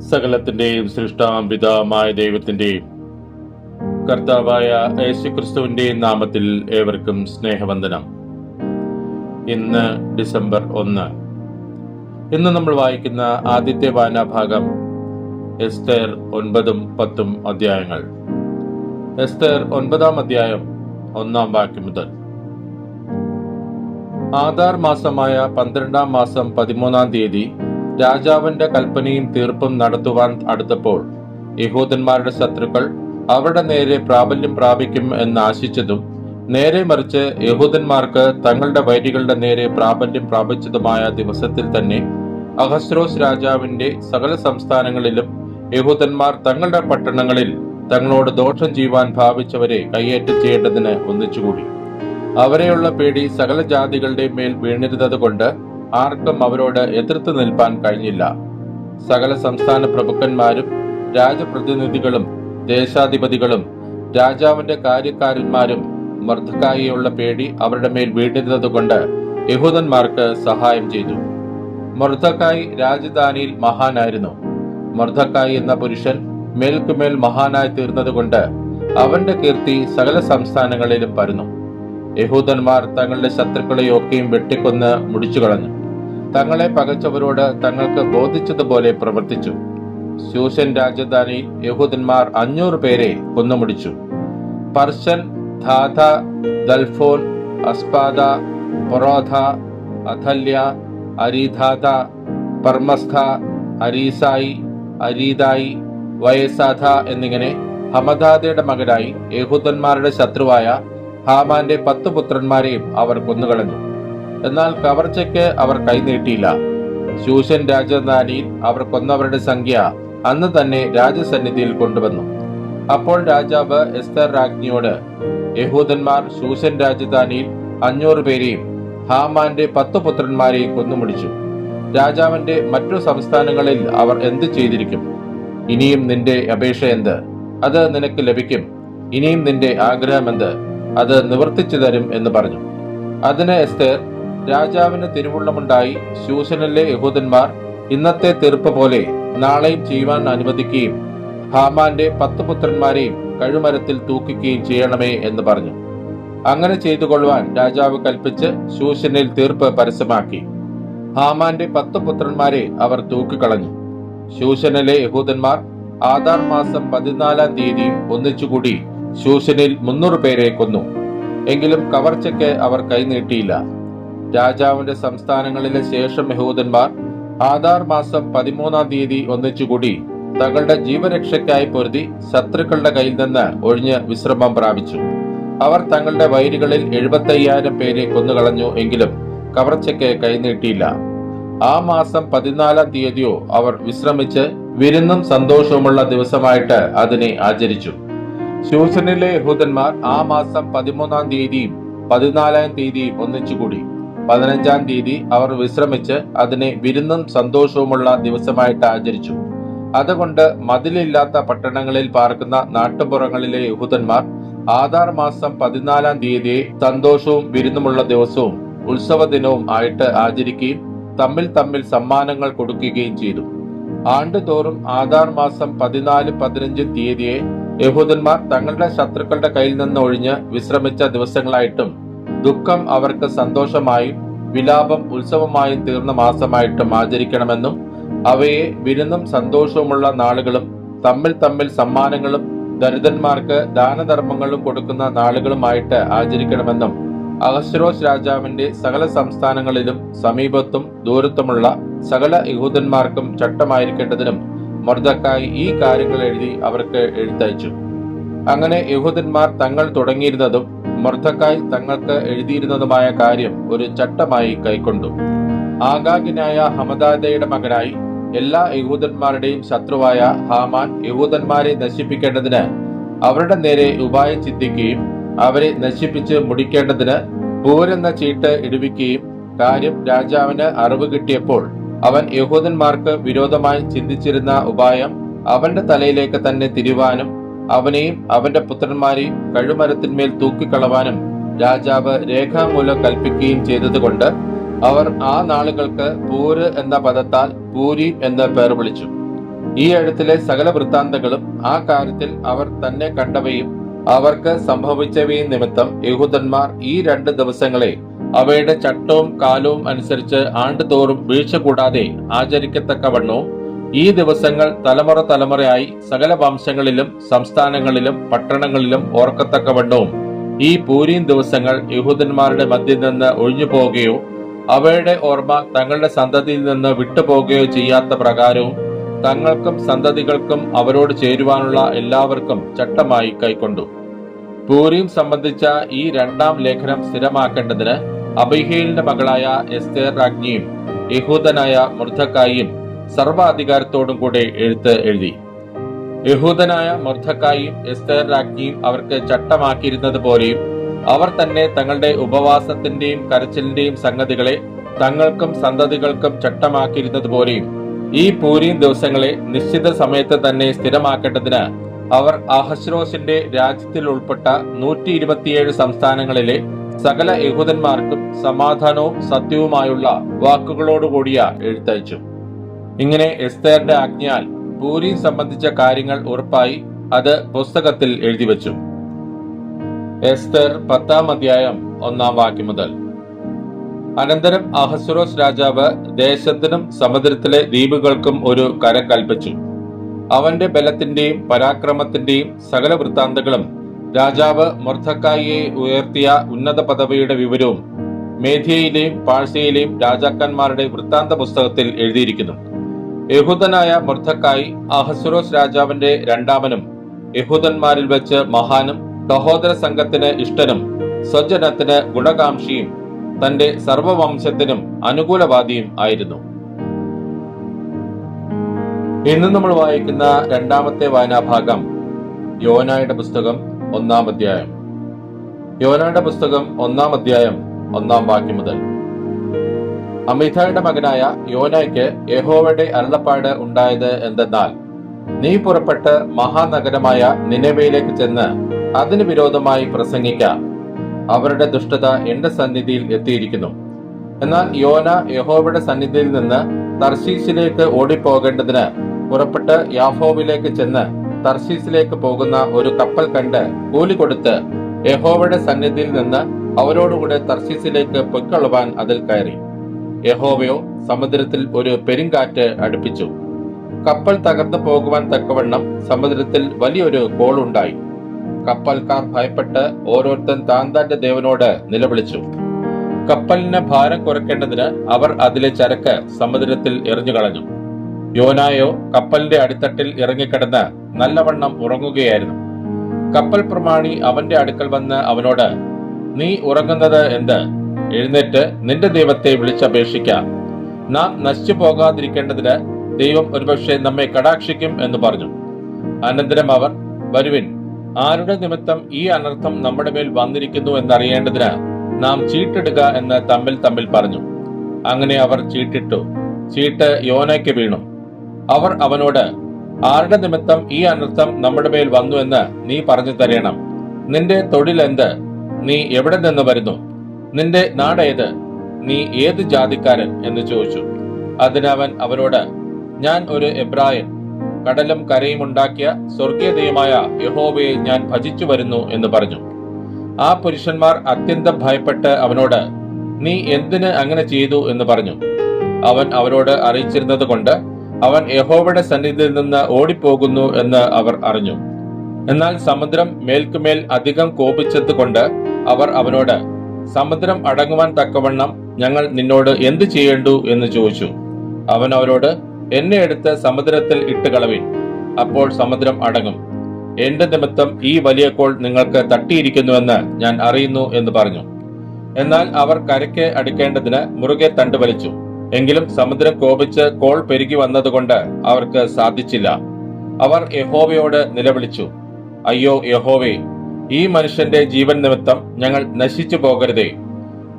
സകലത്തിന്റെയും സൃഷ്ടാപിതാമായ ദൈവത്തിന്റെയും കർത്താവായ യേശുക്രിസ്തുവിന്റെയും നാമത്തിൽ ഏവർക്കും സ്നേഹവന്ദനം. ഇന്ന് ഡിസംബർ ഒന്ന്. ഇന്ന് നമ്മൾ വായിക്കുന്ന ആദ്യത്തെ വായനാഭാഗം എസ്തേർ ഒൻപതും പത്തും അധ്യായങ്ങൾ. എസ്തേർ ഒൻപതാം അധ്യായം ഒന്നാം വാക്യം മുതൽ. ആധാർ മാസമായ പന്ത്രണ്ടാം മാസം പതിമൂന്നാം തീയതി രാജാവിന്റെ കൽപ്പനയും തീർപ്പും നടത്തുവാൻ അടുത്തപ്പോൾ യഹൂദന്മാരുടെ ശത്രുക്കൾ അവരുടെ നേരെ പ്രാബല്യം പ്രാപിക്കും എന്ന് ആശിച്ചതും നേരെ മറിച്ച് യഹൂദന്മാർക്ക് തങ്ങളുടെ വൈരികളുടെ നേരെ പ്രാബല്യം പ്രാപിച്ചതുമായ ദിവസത്തിൽ തന്നെ അഹസ്രോസ് രാജാവിന്റെ സകല സംസ്ഥാനങ്ങളിലും യഹൂദന്മാർ തങ്ങളുടെ പട്ടണങ്ങളിൽ തങ്ങളോട് ദോഷം ചെയ്യുവാൻ ഭാവിച്ചവരെ കയ്യേറ്റം ചെയ്യേണ്ടതിന് ഒന്നിച്ചുകൂടി. അവരെയുള്ള പേടി സകല ജാതികളുടെ മേൽ വീണിരുന്നത് കൊണ്ട് ആർക്കും അവരോട് എതിർത്ത് നിൽപ്പാൻ കഴിഞ്ഞില്ല. സകല സംസ്ഥാന പ്രഭുക്കന്മാരും രാജപ്രതിനിധികളും ദേശാധിപതികളും രാജാവിന്റെ കാര്യക്കാരന്മാരും മർദ്ദക്കായിയുള്ള പേടി അവരുടെ മേൽ വീണ്ടിരുന്നതുകൊണ്ട് യഹൂദന്മാർക്ക് സഹായം ചെയ്തു. മർദ്ദക്കായി രാജധാനിയിൽ മഹാനായിരുന്നു. മർദ്ദക്കായി എന്ന പുരുഷൻ മേൽക്കുമേൽ മഹാനായി തീർന്നതുകൊണ്ട് അവന്റെ കീർത്തി സകല സംസ്ഥാനങ്ങളിലും പരന്നു. യഹൂദന്മാർ തങ്ങളുടെ ശത്രുക്കളെയൊക്കെയും വെട്ടിക്കൊന്ന് മുടിച്ചു കളഞ്ഞു തങ്ങളെ പകച്ചവരോട് തങ്ങൾക്ക് ബോധിച്ചതുപോലെ പ്രവർത്തിച്ചു. ശൂഷൻ രാജധാനിയിൽ യഹൂദന്മാർ അഞ്ഞൂറ് പേരെ കൊന്നുമുടിച്ചു. പർഷൻ ധാഥ ദൽഫോൻ അസ്പാദ പൊറോധ അഥല്യ അരിധാധ പർമസ്ഥ അരീസായി അരീതായി വയസാഥ എന്നിങ്ങനെ ഹമദാദയുടെ മകനായി യഹൂദന്മാരുടെ ശത്രുവായ ഹാമാന്റെ പത്ത് പുത്രന്മാരെയും അവർ കൊന്നുകളഞ്ഞു. എന്നാൽ കവർച്ചയ്ക്ക് അവർ കൈനീട്ടിയില്ല ശൂഷൻ രാജധാനിയിൽ അവർ കൊന്നവരുടെ സംഖ്യ അന്ന് തന്നെ രാജസന്നിധിയിൽ കൊണ്ടുവന്നു. അപ്പോൾ രാജാവ് എസ്തർ രാജ്ഞിയോട് യഹൂദന്മാർ ശൂഷൻ രാജധാനിയിൽ അഞ്ഞൂറ് പേരെയും ഹാമാന്റെ പത്ത് പുത്രന്മാരെയും കൊന്നുമുടിച്ചു രാജാവിന്റെ മറ്റു സംസ്ഥാനങ്ങളിൽ അവർ എന്ത് ചെയ്തിരിക്കും? ഇനിയും നിന്റെ അപേക്ഷ എന്ത്? അത് നിനക്ക് ലഭിക്കും. ഇനിയും നിന്റെ ആഗ്രഹമെന്ത് അത് നിവർത്തിച്ചു തരും എന്ന് പറഞ്ഞു. അതിന് എസ്തേർ രാജാവിന് തിരുവുള്ളമുണ്ടായി ശൂശനിലെ യഹൂദന്മാർ ഇന്നത്തെ തീർപ്പ് പോലെ നാളെയും ചെയ്യുവാൻ അനുവദിക്കുകയും ഹാമാന്റെ പത്ത് പുത്രന്മാരെയും കഴുമരത്തിൽ തൂക്കിക്കുകയും ചെയ്യണമേ എന്ന് പറഞ്ഞു. അങ്ങനെ ചെയ്തു കൊള്ളുവാൻ രാജാവ് കൽപ്പിച്ച് ശൂശനിൽ തീർപ്പ് പരസ്യമാക്കി. ഹാമാന്റെ പത്ത് പുത്രന്മാരെ അവർ തൂക്കിക്കളഞ്ഞു. ശൂശനിലെ യഹൂദന്മാർ ആധാർ മാസം പതിനാലാം തീയതിയും ഒന്നിച്ചുകൂടി ശൂശനിൽ മുന്നൂറ് പേരെ കൊന്നു. എങ്കിലും കവർച്ചയ്ക്ക് അവർ കൈനീട്ടിയില്ല. രാജാവിന്റെ സംസ്ഥാനങ്ങളിലെ ശേഷം യഹൂദന്മാർ ആധാർ മാസം പതിമൂന്നാം തീയതി ഒന്നിച്ചുകൂടി തങ്ങളുടെ ജീവരക്ഷയ്ക്കായി പൊരുതി ശത്രുക്കളുടെ കയ്യിൽ നിന്ന് ഒഴിഞ്ഞ് വിശ്രമം പ്രാപിച്ചു. അവർ തങ്ങളുടെ വൈരികളിൽ എഴുപത്തയ്യായിരം പേരെ കൊന്നുകളഞ്ഞു എങ്കിലും കവർച്ചയ്ക്ക് കൈനീട്ടിയില്ല. ആ മാസം പതിനാലാം തീയതിയോ അവർ വിശ്രമിച്ച് വിരുന്നും സന്തോഷവുമുള്ള ദിവസമായിട്ട് അതിനെ ആചരിച്ചു. ശൂസനിലെ യഹൂദന്മാർ ആ മാസം പതിമൂന്നാം തീയതിയും പതിനാലാം തീയതിയും ഒന്നിച്ചുകൂടി. പതിനഞ്ചാം തീയതി അവർ വിശ്രമിച്ച് അതിനെ വിരുന്നും സന്തോഷവുമുള്ള ദിവസമായിട്ട് ആചരിച്ചു. അതുകൊണ്ട് മതിലില്ലാത്ത പട്ടണങ്ങളിൽ പാർക്കുന്ന നാട്ടുപുറങ്ങളിലെ യഹൂദന്മാർ ആധാർ മാസം പതിനാലാം തീയതിയെ സന്തോഷവും വിരുന്നുമുള്ള ദിവസവും ഉത്സവ ദിനവും ആയിട്ട് ആചരിക്കുകയും തമ്മിൽ തമ്മിൽ സമ്മാനങ്ങൾ കൊടുക്കുകയും ചെയ്തു. ആണ്ടുതോറും ആധാർ മാസം പതിനാല് പതിനഞ്ച് തീയതിയെ യഹൂദന്മാർ തങ്ങളുടെ ശത്രുക്കളുടെ കയ്യിൽ നിന്ന് ഒഴിഞ്ഞ് വിശ്രമിച്ച ദിവസങ്ങളായിട്ടും ദുഃഖം അവർക്ക് സന്തോഷമായും വിലാപം ഉത്സവമായും തീർന്ന മാസമായിട്ടും ആചരിക്കണമെന്നും അവയെ വിരുന്നും സന്തോഷവുമുള്ള നാളുകളും തമ്മിൽ തമ്മിൽ സമ്മാനങ്ങളും ദരിദ്രന്മാർക്ക് ദാനധർമ്മങ്ങളും കൊടുക്കുന്ന നാളുകളുമായിട്ട് ആചരിക്കണമെന്നും അഹസ്രോസ് രാജാവിന്റെ സകല സംസ്ഥാനങ്ങളിലും സമീപത്തും ദൂരത്തുമുള്ള സകല യഹൂദന്മാർക്കും ചട്ടമായിരിക്കേണ്ടതിനും മൃതക്കായി ഈ കാര്യങ്ങൾ എഴുതി അവർക്ക് എഴുത്തയച്ചു. അങ്ങനെ യഹൂദന്മാർ തങ്ങൾ തുടങ്ങിയിരുന്നതും മൊർദക്കായി തങ്ങൾക്ക് എഴുതിയിരുന്നതുമായ കാര്യം ഒരു ചട്ടമായി കൈക്കൊണ്ടു. ആഗാഗിനായ ഹമദാദയുടെ മകനായി എല്ലാ യഹൂദന്മാരുടെയും ശത്രുവായ ഹാമാൻ യഹൂദന്മാരെ നശിപ്പിക്കേണ്ടതിന് അവരുടെ നേരെ ഉപായം ചിന്തിക്കുകയും അവരെ നശിപ്പിച്ച് മുടിക്കേണ്ടതിന് പൂരെന്ന ചീട്ട് ഇടിവിക്കുകയും കാര്യം രാജാവിന് അറിവ് കിട്ടിയപ്പോൾ അവൻ യഹൂദന്മാർക്ക് വിരോധമായി ചിന്തിച്ചിരുന്ന ഉപായം അവന്റെ തലയിലേക്ക് തന്നെ തിരുവാനും അവനെയും അവന്റെ പുത്രന്മാരെയും കഴുമരത്തിന്മേൽ തൂക്കിക്കളവാനും രാജാവ് രേഖാമൂലം കൽപ്പിക്കുകയും ചെയ്തതുകൊണ്ട് അവർ ആ നാളുകൾക്ക് പൂര് എന്ന പദത്താൽ പൂരി എന്ന് പേർ വിളിച്ചു. ഈ എഴുത്തിലെ സകല വൃത്താന്തങ്ങളും ആ കാര്യത്തിൽ അവർ തന്നെ കണ്ടവയും അവർക്ക് സംഭവിച്ചവയും നിമിത്തം യഹൂദന്മാർ ഈ രണ്ട് ദിവസങ്ങളെ അവയുടെ ചട്ടവും കാലവും അനുസരിച്ച് ആണ്ടുതോറും വീഴ്ച കൂടാതെ ആചരിക്കത്തക്കവണ്ണവും ഈ ദിവസങ്ങൾ തലമുറ തലമുറയായി സകല വംശങ്ങളിലും സംസ്ഥാനങ്ങളിലും പട്ടണങ്ങളിലും ഓർക്കത്തക്കവണ്ണവും. ഈ പൂരീൻ ദിവസങ്ങൾ യഹൂദന്മാരുടെ മധ്യയിൽ നിന്ന് ഒഴിഞ്ഞു പോവുകയോ അവയുടെ ഓർമ്മ തങ്ങളുടെ സന്തതിയിൽ നിന്ന് വിട്ടുപോകുകയോ ചെയ്യാത്ത പ്രകാരവും തങ്ങൾക്കും സന്തതികൾക്കും അവരോട് ചേരുവാനുള്ള എല്ലാവർക്കും ചട്ടമായി കൈക്കൊണ്ടു. പൂരീം സംബന്ധിച്ച ഈ രണ്ടാം ലേഖനം സ്ഥിരമാക്കേണ്ടതിന് അബിഹേലിന്റെ മകളായ എസ്തേർ രാജ്ഞിയും യഹൂദനായ മൃദ്ധക്കായും സർവാധികാരത്തോടും കൂടെ എഴുത്ത് എഴുതി. യഹൂദനായ മർദ്ധക്കായും എസ്തേർ രാജ്ഞിയും അവർക്ക് ചട്ടമാക്കിയിരുന്നത് പോലെയും അവർ തന്നെ തങ്ങളുടെ ഉപവാസത്തിന്റെയും കരച്ചിലിന്റെയും സംഗതികളെ തങ്ങൾക്കും സന്തതികൾക്കും ചട്ടമാക്കിയിരുന്നത് പോലെയും ഈ പൂരീം ദിവസങ്ങളെ നിശ്ചിത സമയത്ത് തന്നെ സ്ഥിരമാക്കേണ്ടതിന് അവർ അഹസ്രോസിന്റെ രാജ്യത്തിൽ ഉൾപ്പെട്ട നൂറ്റി ഇരുപത്തിയേഴ് സംസ്ഥാനങ്ങളിലെ സകല യഹൂദന്മാർക്കും സമാധാനവും സത്യവുമായുള്ള വാക്കുകളോടുകൂടിയ എഴുത്തയച്ചു. ഇങ്ങനെ എസ്തേറിന്റെ ആജ്ഞയാൽ പൂരി സംബന്ധിച്ച കാര്യങ്ങൾ ഉറപ്പായി അത് പുസ്തകത്തിൽ എഴുതി വച്ചു. എസ്തർ പത്താം അധ്യായം ഒന്നാം വാക്യം മുതൽ. അനന്തരം അഹസുറോസ് രാജാവ് ദേശത്തിനും സമുദ്രത്തിലെ ദ്വീപുകൾക്കും ഒരു കരം കൽപ്പിച്ചു. അവന്റെ ബലത്തിന്റെയും പരാക്രമത്തിന്റെയും സകല വൃത്താന്തങ്ങളും രാജാവ് മൊർദ്ധക്കായിയെ ഉയർത്തിയ ഉന്നത പദവിയുടെ വിവരവും മേധ്യയിലെയും പാഴ്സയിലെയും രാജാക്കന്മാരുടെ വൃത്താന്ത പുസ്തകത്തിൽ എഴുതിയിരിക്കുന്നു. യഹൂദനായ മൊർദ്ധക്കായി അഹസുറോസ് രാജാവിന്റെ രണ്ടാമനും യഹൂദന്മാരിൽ വെച്ച് മഹാനും സഹോദര സംഘത്തിന് ഇഷ്ടനും സ്വജനത്തിന് ഗുണകാംക്ഷിയും തന്റെ സർവവംശത്തിനും അനുകൂലവാദിയും ആയിരുന്നു. ഇന്ന് നമ്മൾ വായിക്കുന്ന രണ്ടാമത്തെ വായനാഭാഗം യോനായുടെ പുസ്തകം ഒന്നാം അധ്യായം. യോനായുടെ പുസ്തകം ഒന്നാം അധ്യായം ഒന്നാം വാക്യം മുതൽ അമിതായുടെ മകനായ യോനയ്ക്ക് യഹോവയുടെ അരുളപ്പാട് ഉണ്ടായത് എന്തെന്നാൽ നീ പുറപ്പെട്ട് മഹാനഗരമായ നിലവയിലേക്ക് ചെന്ന് അതിന് വിരോധമായി പ്രസംഗിക്ക. അവരുടെ ദുഷ്ടത എന്റെ സന്നിധിയിൽ എത്തിയിരിക്കുന്നു. എന്നാൽ യോന യഹോവയുടെ സന്നിധിയിൽ നിന്ന് തർശീസിലേക്ക് ഓടിപ്പോകേണ്ടതിന് പുറപ്പെട്ട് യാഫോവിലേക്ക് ചെന്ന് തർശീസിലേക്ക് പോകുന്ന ഒരു കപ്പൽ കണ്ട് കൂലി കൊടുത്ത് യഹോവയുടെ സന്നിധിയിൽ നിന്ന് അവരോടുകൂടെ തർശീസിലേക്ക് പൊയ്ക്കൊള്ളുവാൻ അതിൽ കയറി. യഹോവയോ സമുദ്രത്തിൽ ഒരു പെരുങ്കാറ്റ് അടുപ്പിച്ചു. കപ്പൽ തകർന്നു പോകുവാൻ തക്കവണ്ണം സമുദ്രത്തിൽ വലിയൊരു കോളുണ്ടായി. കപ്പൽക്കാർ ഭയപ്പെട്ട് ഓരോരുത്തൻ താൻ തന്റെ ദേവനോട് നിലവിളിച്ചു. കപ്പലിന് ഭാരം കുറയ്ക്കേണ്ടതിന് അവർ അതിലെ ചരക്ക് സമുദ്രത്തിൽ എറിഞ്ഞു കളഞ്ഞു യോനായോ കപ്പലിന്റെ അടിത്തട്ടിൽ ഇറങ്ങിക്കിടന്ന് നല്ലവണ്ണം ഉറങ്ങുകയായിരുന്നു. കപ്പൽ പ്രമാണി അവന്റെ അടുക്കൽ വന്ന് അവനോട് നീ ഉറങ്ങുന്നത് എന്ത്? എഴുന്നേറ്റ് നിന്റെ ദൈവത്തെ വിളിച്ചപേക്ഷിക്ക. നാം നശിച്ചു പോകാതിരിക്കേണ്ടതിന് ദൈവം ഒരുപക്ഷെ നമ്മെ കടാക്ഷിക്കും എന്ന് പറഞ്ഞു. അനന്തരം അവർ വരുവിൻ ആരുടെ നിമിത്തം ഈ അനർത്ഥം നമ്മുടെ മേൽ വന്നിരിക്കുന്നു എന്നറിയേണ്ടതിന് നാം ചീട്ടിടുക എന്ന് തമ്മിൽ തമ്മിൽ പറഞ്ഞു. അങ്ങനെ അവർ ചീട്ടിട്ടു. ചീട്ട് യോനയ്ക്ക് വീണു. അവർ അവനോട് ആരുടെ നിമിത്തം ഈ അനർത്ഥം നമ്മുടെ മേൽ വന്നു എന്ന് നീ പറഞ്ഞു തരേണം. നിന്റെ തൊഴിൽ എന്ത് നീ എവിടെ നിന്ന് വരുന്നു? നിന്റെ നാടേത് നീ ഏത് ജാതിക്കാരൻ? എന്ന് ചോദിച്ചു. അതിനവൻ അവരോട് ഞാൻ ഒരു എബ്രായൻ. കടലും കരയും ഉണ്ടാക്കിയ സ്വർഗീയ ദൈവമായ യഹോവയെ ഞാൻ ഭജിച്ചു വരുന്നു എന്ന് പറഞ്ഞു. ആ പുരുഷന്മാർ അത്യന്തം ഭയപ്പെട്ട് അവനോട് നീ എന്തിന് അങ്ങനെ ചെയ്തു? എന്ന് പറഞ്ഞു. അവൻ അവരോട് അറിയിച്ചിരുന്നത് കൊണ്ട് അവൻ യഹോവയുടെ സന്നിധിയിൽ നിന്ന് ഓടിപ്പോകുന്നു എന്ന് അവർ അറിഞ്ഞു. എന്നാൽ സമുദ്രം മേൽക്കുമേൽ അധികം കോപിച്ചത് കൊണ്ട് അവർ അവനോട് സമുദ്രം അടങ്ങുവാൻ തക്കവണ്ണം ഞങ്ങൾ നിന്നോട് എന്ത് ചെയ്യേണ്ടു എന്ന് ചോദിച്ചു. അവൻ അവരോട് എന്നെ എടുത്ത് സമുദ്രത്തിൽ ഇട്ട് കളവിൻ. അപ്പോൾ സമുദ്രം അടങ്ങും. എന്റെ നിമിത്തം ഈ വലിയ കോൾ നിങ്ങൾക്ക് തട്ടിയിരിക്കുന്നുവെന്ന് ഞാൻ അറിയുന്നു എന്ന് പറഞ്ഞു. എന്നാൽ അവർ കരയ്ക്ക് അടുക്കേണ്ടതിന് മുറുകെ തണ്ട് വലിച്ചു. എങ്കിലും സമുദ്രം കോപിച്ച് കോൾ പെരുകി വന്നതുകൊണ്ട് അവർക്ക് സാധിച്ചില്ല. അവർ യഹോവയോട് നിലവിളിച്ചു. അയ്യോ യഹോവേ ഈ മനുഷ്യന്റെ ജീവൻ നിമിത്തം ഞങ്ങൾ നശിച്ചു പോകരുതേ.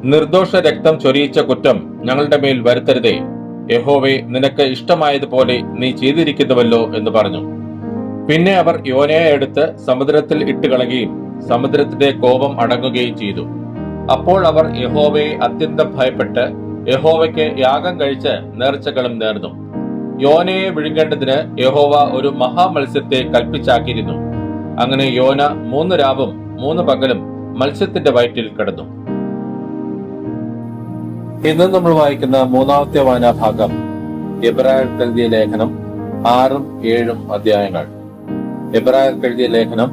നിർദോഷ രക്തം ചൊരിയിച്ച കുറ്റം ഞങ്ങളുടെ മേൽ വരുത്തരുതേ. യഹോവെ നിനക്ക് ഇഷ്ടമായതുപോലെ നീ ചെയ്തിരിക്കുന്നുവല്ലോ എന്ന് പറഞ്ഞു. പിന്നെ അവർ യോനയെ എടുത്ത് സമുദ്രത്തിൽ ഇട്ടുകളയുകയും സമുദ്രത്തിന്റെ കോപം അടങ്ങുകയും ചെയ്തു. അപ്പോൾ അവർ യഹോവയെ അത്യന്തം ഭയപ്പെട്ട് യഹോവയ്ക്ക് യാഗം കഴിച്ച് നേർച്ചകളും നേർന്നു. യോനയെ വിഴുങ്ങേണ്ടതിന് യഹോവ ഒരു മഹാമത്സ്യത്തെ കൽപ്പിച്ചാക്കിയിരുന്നു. അങ്ങനെ യോന മൂന്ന് രാവും മൂന്ന് പകലും മത്സ്യത്തിന്റെ വയറ്റിൽ കിടന്നു. ഇന്ന് നമ്മൾ വായിക്കുന്ന മൂന്നാമത്തെ വായനാഭാഗം എബ്രായർ എഴുതിയ ലേഖനം ആറും ഏഴും അധ്യായങ്ങൾ. എബ്രായർ എഴുതിയ ലേഖനം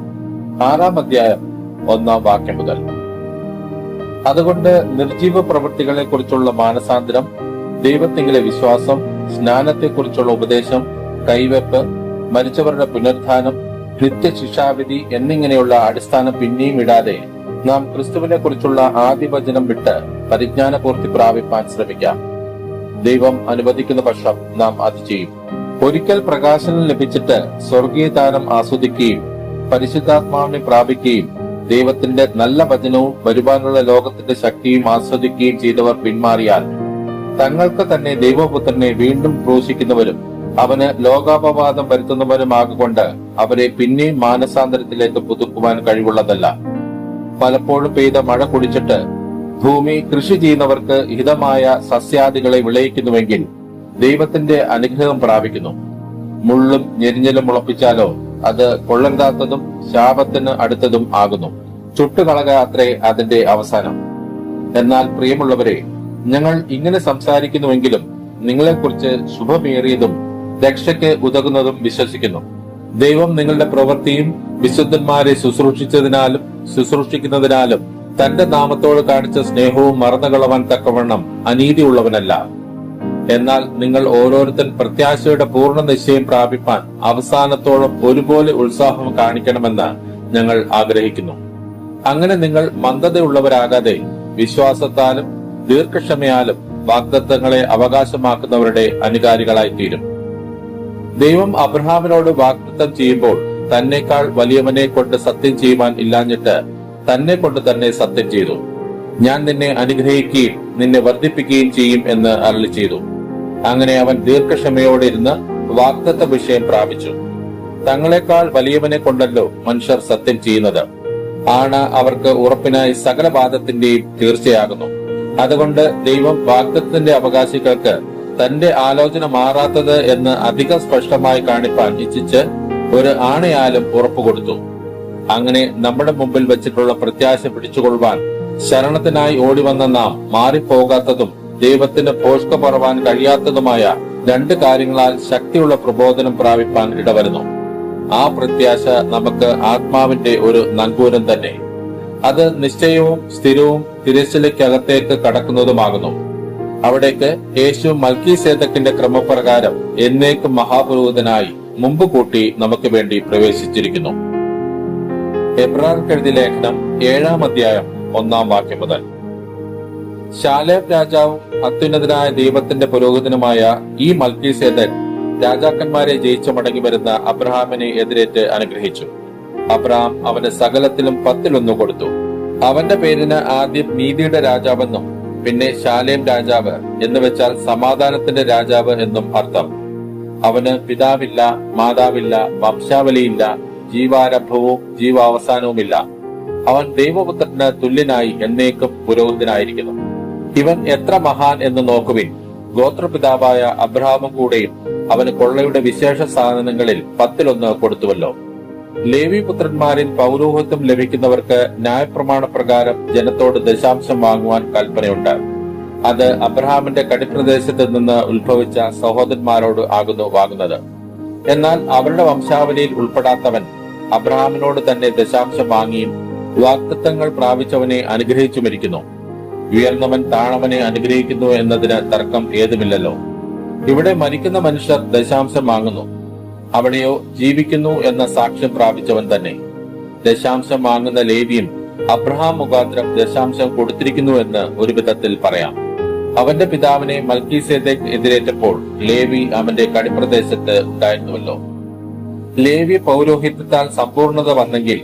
ആറാം അധ്യായം ഒന്നാം വാക്യം മുതൽ. അതുകൊണ്ട് നിർജീവ പ്രവൃത്തികളെ കുറിച്ചുള്ള മാനസാന്തരം ദൈവത്തിങ്കിലെ വിശ്വാസം സ്നാനത്തെക്കുറിച്ചുള്ള ഉപദേശം കൈവെപ്പ് മരിച്ചവരുടെ പുനരുത്ഥാനം നിത്യശിക്ഷാവിധി എന്നിങ്ങനെയുള്ള അടിസ്ഥാനം പിന്നെയും ഇടാതെ നാം ക്രിസ്തുവിനെ കുറിച്ചുള്ള ആദ്യ വചനം വിട്ട് പരിജ്ഞാനപൂർത്തി പ്രാപിപ്പാൻ ശ്രമിക്കാം. ദൈവം അനുവദിക്കുന്ന പക്ഷം നാം അത് ചെയ്യും. ഒരിക്കൽ പ്രകാശനം ലഭിച്ചിട്ട് സ്വർഗീയ താരം ആസ്വദിക്കുകയും പരിശുദ്ധാത്മാവിനെ പ്രാപിക്കുകയും ദൈവത്തിന്റെ നല്ല വചനവും വരുവാനുള്ള ലോകത്തിന്റെ ശക്തിയും ആസ്വദിക്കുകയും ചെയ്തവർ പിന്മാറിയാൽ തങ്ങൾക്ക് തന്നെ ദൈവപുത്രനെ വീണ്ടും ക്രൂശിക്കുന്നവരും അവന് ലോകാപവാദം വരുത്തുന്നവരുമാകൊണ്ട് അവരെ പിന്നെയും മാനസാന്തരത്തിലേക്ക് പുതുക്കുവാൻ കഴിവുള്ളതല്ല. പലപ്പോഴും പെയ്ത മഴ കുടിച്ചിട്ട് ഭൂമി കൃഷി ചെയ്യുന്നവർക്ക് ഹിതമായ സസ്യാദികളെ വിളയിക്കുന്നുവെങ്കിൽ ദൈവത്തിന്റെ അനുഗ്രഹം പ്രാപിക്കുന്നു. മുള്ളും ഞെരിഞ്ഞലും മുളപ്പിച്ചാലോ അത് കൊള്ളങ്കാത്തതും ശാപത്തിന് അടുത്തതും ആകുന്നു. ചുട്ടുകളക അത്രേ അതിന്റെ അവസാനം. എന്നാൽ പ്രിയമുള്ളവരെ ഞങ്ങൾ ഇങ്ങനെ സംസാരിക്കുന്നുവെങ്കിലും നിങ്ങളെക്കുറിച്ച് ശുഭമേറിയതും രക്ഷയ്ക്ക് ഉതകുന്നതും വിശ്വസിക്കുന്നു. ദൈവം നിങ്ങളുടെ പ്രവൃത്തിയും വിശുദ്ധന്മാരെ ശുശ്രൂഷിച്ചതിനാലും ശുശ്രൂഷിക്കുന്നതിനാലും തന്റെ നാമത്തോട് കാണിച്ച സ്നേഹവും മറന്നുകളവാൻ തക്കവണ്ണം അനീതിയുള്ളവനല്ല. എന്നാൽ നിങ്ങൾ ഓരോരുത്തൻ പ്രത്യാശയുടെ പൂർണ നിശ്ചയം പ്രാപിപ്പാൻ അവസാനത്തോളം ഒരുപോലെ ഉത്സാഹം കാണിക്കണമെന്ന് ഞങ്ങൾ ആഗ്രഹിക്കുന്നു. അങ്ങനെ നിങ്ങൾ മന്ദതയുള്ളവരാകാതെ വിശ്വാസത്താലും ദീർഘക്ഷമയാലും വാഗ്ദത്തങ്ങളെ അവകാശമാക്കുന്നവരുടെ അനുകാരികളായി തീരും ദൈവം അബ്രഹാമിനോട് വാഗ്ദത്തം ചെയ്യുമ്പോൾ തന്നെക്കാൾ വലിയവനെ കൊണ്ട് സത്യം ചെയ്യുവാൻ ഇല്ലാഞ്ഞിട്ട് തന്നെ കൊണ്ട് തന്നെ സത്യം ചെയ്തു. ഞാൻ നിന്നെ അനുഗ്രഹിക്കുകയും നിന്നെ വർദ്ധിപ്പിക്കുകയും ചെയ്യും എന്ന് അരളി ചെയ്തു. അങ്ങനെ അവൻ ദീർഘക്ഷമയോടെ ഇരുന്ന് വാഗ്ദത്ത വിഷയം പ്രാപിച്ചു. തങ്ങളെക്കാൾ വലിയവനെ കൊണ്ടല്ലോ മനുഷ്യർ സത്യം ചെയ്യുന്നത്. ആണ് അവർക്ക് ഉറപ്പിനായി സകല വാദത്തിന്റെയും തീർച്ചയാകുന്നു. അതുകൊണ്ട് ദൈവം വാഗ്ദത്തിന്റെ അവകാശികൾക്ക് തന്റെ ആലോചന മാറാത്തത് എന്ന് അധികം സ്പഷ്ടമായി കാണിപ്പാൻ ഇച്ഛിച്ച് ഒരു ആണയാലും ഉറപ്പു കൊടുത്തു. അങ്ങനെ നമ്മുടെ മുമ്പിൽ വെച്ചിട്ടുള്ള പ്രത്യാശ പിടിച്ചുകൊള്ളുവാൻ ശരണത്തിനായി ഓടിവന്ന നാം മാറിപ്പോകാത്തതും ദൈവത്തിന് പോഷ്ക പറവാൻ കഴിയാത്തതുമായ രണ്ട് കാര്യങ്ങളാൽ ശക്തിയുള്ള പ്രബോധനം പ്രാപിപ്പാൻ ഇടവരുന്നു. ആ പ്രത്യാശ നമുക്ക് ആത്മാവിന്റെ ഒരു നങ്കൂരം തന്നെ. അത് നിശ്ചയവും സ്ഥിരവും തിരച്ചിലയ്ക്കകത്തേക്ക് കടക്കുന്നതുമാകുന്നു. അവിടേക്ക് യേശു മൽക്കി സേതക്കിന്റെ ക്രമപ്രകാരം എന്നേക്കും മഹാപുരോഹിതനായി മുമ്പ് കൂട്ടി നമുക്ക് വേണ്ടി പ്രവേശിച്ചിരിക്കുന്നു. എബ്രാർക്കെഴുതി ലേഖനം ഏഴാം അധ്യായം ഒന്നാം വാക്യം മുതൽ. ശാലേബ് രാജാവും അത്യുന്നതനായ ദൈവത്തിന്റെ പുരോഹിതനുമായ ഈ മൽക്കി സേതൻ രാജാക്കന്മാരെ ജയിച്ചു മടങ്ങി വരുന്ന അബ്രഹാമിനെ എതിരേറ്റ് അനുഗ്രഹിച്ചു. അബ്രഹാം അവന് സകലത്തിലും പത്തിലൊന്നു കൊടുത്തു. അവന്റെ പേരിന് ആദ്യം നീതിയുടെ രാജാവെന്നും പിന്നെ ശാലേം രാജാവ് എന്ന് വെച്ചാൽ സമാധാനത്തിന്റെ രാജാവ് എന്നും അർത്ഥം. അവന് പിതാവില്ല മാതാവില്ല വംശാവലിയില്ല ജീവാരംഭവും ജീവാവസാനവുമില്ല. അവൻ ദൈവപുത്രന് തുല്യനായി എന്നേക്കും പുരോഹിതനായിരിക്കുന്നു. ഇവൻ എത്ര മഹാൻ എന്ന് നോക്കുവിൻ. ഗോത്രപിതാവായ അബ്രഹാമും കൂടെയും അവന് കൊള്ളയുടെ വിശേഷ സാധനങ്ങളിൽ പത്തിലൊന്ന് കൊടുത്തുവല്ലോ. ലേവി പുത്രന്മാരിൽ പൗരോഹിത്വം ലഭിക്കുന്നവർക്ക് ന്യായപ്രമാണ പ്രകാരം ജനത്തോട് ദശാംശം വാങ്ങുവാൻ കൽപ്പനയുണ്ട്. അത് അബ്രഹാമിന്റെ കടിപ്രദേശത്ത് നിന്ന് ഉത്ഭവിച്ച സഹോദരന്മാരോട് ആകുന്നു വാങ്ങുന്നത്. എന്നാൽ അവരുടെ വംശാവലിയിൽ ഉൾപ്പെടാത്തവൻ അബ്രഹാമിനോട് തന്നെ ദശാംശം വാങ്ങിയും വാക്തത്വങ്ങൾ പ്രാപിച്ചവനെ അനുഗ്രഹിച്ചുമിരിക്കുന്നു ഉയർന്നവൻ താണവനെ അനുഗ്രഹിക്കുന്നു എന്നതിന് തർക്കം ഏതുമില്ലല്ലോ. ഇവിടെ മരിക്കുന്ന മനുഷ്യർ ദശാംശം വാങ്ങുന്നു. അവിടെയോ ജീവിക്കുന്നു എന്ന സാക്ഷ്യം പ്രാപിച്ചവൻ തന്നെ. ദശാംശം വാങ്ങുന്ന ലേവിയും അബ്രഹാം മുഖാന്തരം ദശാംശം കൊടുത്തിരിക്കുന്നു എന്ന് ഒരു വിധത്തിൽ പറയാം. അവന്റെ പിതാവിനെ മൽക്കി മൽക്കീസേദക്ക് എതിരേറ്റപ്പോൾ ലേവി അവന്റെ കടിപ്രദേശത്ത് ഉണ്ടായിരുന്നുവല്ലോ. ലേവി പൗരോഹിത്യത്താൽ സമ്പൂർണത വന്നെങ്കിൽ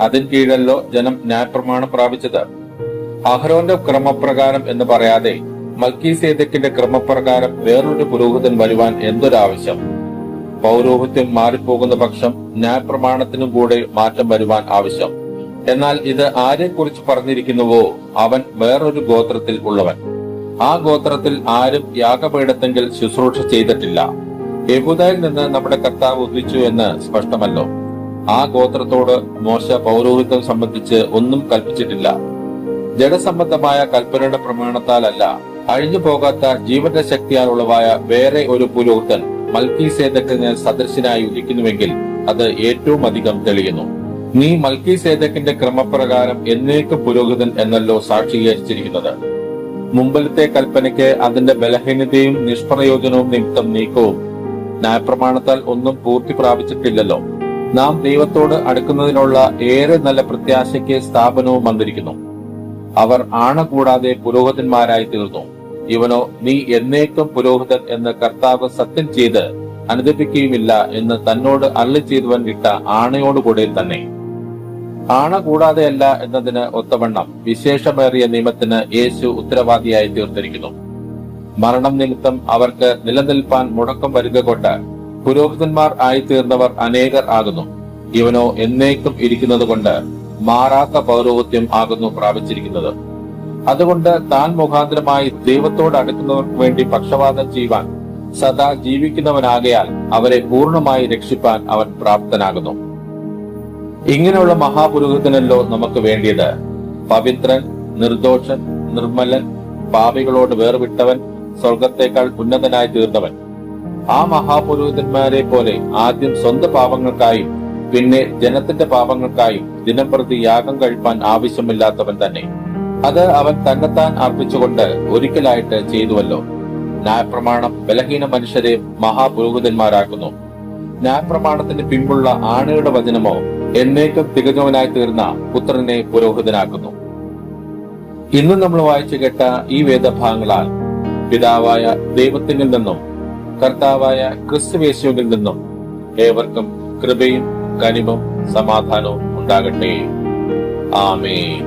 അതിൻ കീഴല്ലോ ജനം ന്യായപ്രമാണം പ്രാപിച്ചത്. അഹ്റോന്റെ ക്രമപ്രകാരം എന്ന് പറയാതെ മൽക്കി സേതക്കിന്റെ ക്രമപ്രകാരം വേറൊരു പുരോഹിതൻ വരുവാൻ എന്തൊരാവശ്യം? പൗരോഹിത്യം മാറിപ്പോകുന്ന പക്ഷം ന്യായപ്രമാണത്തിനും കൂടെ മാറ്റം വരുവാൻ ആവശ്യം. എന്നാൽ ഇത് ആരെക്കുറിച്ച് പറഞ്ഞിരിക്കുന്നുവോ? അവൻ വേറൊരു ഗോത്രത്തിൽ ഉള്ളവൻ. ആ ഗോത്രത്തിൽ ആരും യാഗപീഠത്തെങ്കിൽ ശുശ്രൂഷ ചെയ്തിട്ടില്ല. യഹൂദയിൽ നിന്ന് നമ്മുടെ കർത്താവ് ഉദിച്ചു എന്ന് സ്പഷ്ടമല്ലോ. ആ ഗോത്രത്തോട് മോശ പൗരോഹിത്യം സംബന്ധിച്ച് ഒന്നും കൽപ്പിച്ചിട്ടില്ല. ജഡസംബന്ധമായ കൽപ്പനയുടെ പ്രമാണത്താലല്ല അഴിഞ്ഞു പോകാത്ത ജീവന്റെ ശക്തിയാലുള്ളവായ വേറെ ഒരു പുരോഹിതൻ മൽക്കി സേതക്കിന് സദൃശനായി ഉദിക്കുന്നുവെങ്കിൽ അത് ഏറ്റവും അധികം തെളിയുന്നു. നീ മൽക്കി സേതക്കിന്റെ ക്രമപ്രകാരം എന്നേക്കും പുരോഹിതൻ എന്നല്ലോ സാക്ഷീകരിച്ചിരിക്കുന്നത്. മുമ്പിലത്തെ കൽപ്പനയ്ക്ക് അതിന്റെ ബലഹീനതയും നിഷ്പ്രയോജനവും നിമിത്തം നീക്കവും. ന്യായപ്രമാണത്താൽ ഒന്നും പൂർത്തി പ്രാപിച്ചിട്ടില്ലല്ലോ. നാം ദൈവത്തോട് അടുക്കുന്നതിനുള്ള ഏറെ നല്ല പ്രത്യാശയ്ക്ക് സ്ഥാപനവും വന്നിരിക്കുന്നു. അവർ ആണ കൂടാതെ പുരോഹിതന്മാരായി തീർന്നു. ഇവനോ നീ എന്നേക്കും പുരോഹിതൻ എന്ന് കർത്താവ് സത്യം ചെയ്ത് അനുദിപ്പിക്കുകയുമില്ല എന്ന് തന്നോട് അള്ളി ചെയ്തവൻ ഇട്ട ആണയോടുകൂടെ തന്നെ. ആണ കൂടാതെയല്ല എന്നതിന് ഒത്തവണ്ണം വിശേഷമേറിയ നിയമത്തിന് യേശു ഉത്തരവാദിയായി തീർത്തിരിക്കുന്നു. മരണം നിമിത്തം അവർക്ക് നിലനിൽപ്പാൻ മുടക്കം വരിക കൊണ്ട് പുരോഹിതന്മാർ ആയിത്തീർന്നവർ അനേകർ ആകുന്നു. ഇവനോ എന്നേക്കും ഇരിക്കുന്നത് കൊണ്ട് മാറാത്ത പൗരോഹിത്യം ആകുന്നു പ്രാപിച്ചിരിക്കുന്നത്. അതുകൊണ്ട് താൻ മുഖാന്തരമായി ദൈവത്തോട് അടുക്കുന്നവർക്ക് വേണ്ടി പക്ഷപാതം ചെയ്യുവാൻ സദാ ജീവിക്കുന്നവനാകയാൽ അവരെ പൂർണമായി രക്ഷിപ്പാൻ അവൻ പ്രാപ്തനാകുന്നു. ഇങ്ങനെയുള്ള മഹാപുരോഹിതനല്ലോ നമുക്ക് വേണ്ടിയത്. പവിത്രൻ നിർദോഷൻ നിർമ്മലൻ പാപികളോട് വേർവിട്ടവൻ സ്വർഗത്തേക്കാൾ ഉന്നതനായി തീർന്നവൻ. ആ മഹാപുരോഹിതന്മാരെ പോലെ ആദ്യം സ്വന്തം പാപങ്ങൾക്കായും പിന്നെ ജനത്തിന്റെ പാപങ്ങൾക്കായും ദിനംപ്രതി യാഗം കഴിപ്പാൻ ആവശ്യമില്ലാത്തവൻ തന്നെ. അത് അവൻ തന്നെത്താൻ അർപ്പിച്ചുകൊണ്ട് ഒരിക്കലായിട്ട് ചെയ്തുവല്ലോ. ന്യായപ്രമാണം ബലഹീന മനുഷ്യരെ മഹാപുരോഹിതന്മാരാക്കുന്നു. ന്യായപ്രമാണത്തിന് പിൻപുള്ള ആണയുടെ വചനമോ എന്നേക്കും തികഞ്ഞവനായി തീർന്ന പുത്രനെ പുരോഹിതനാക്കുന്നു. ഇന്ന് നമ്മൾ വായിച്ചു കേട്ട ഈ വേദഭാഗങ്ങളാൽ പിതാവായ ദൈവത്തിൽ നിന്നും കർത്താവായ ക്രിസ്തുവേശുവിൽ നിന്നും ഏവർക്കും കൃപയും കനിവും സമാധാനവും ഉണ്ടാകട്ടെ. ആമേ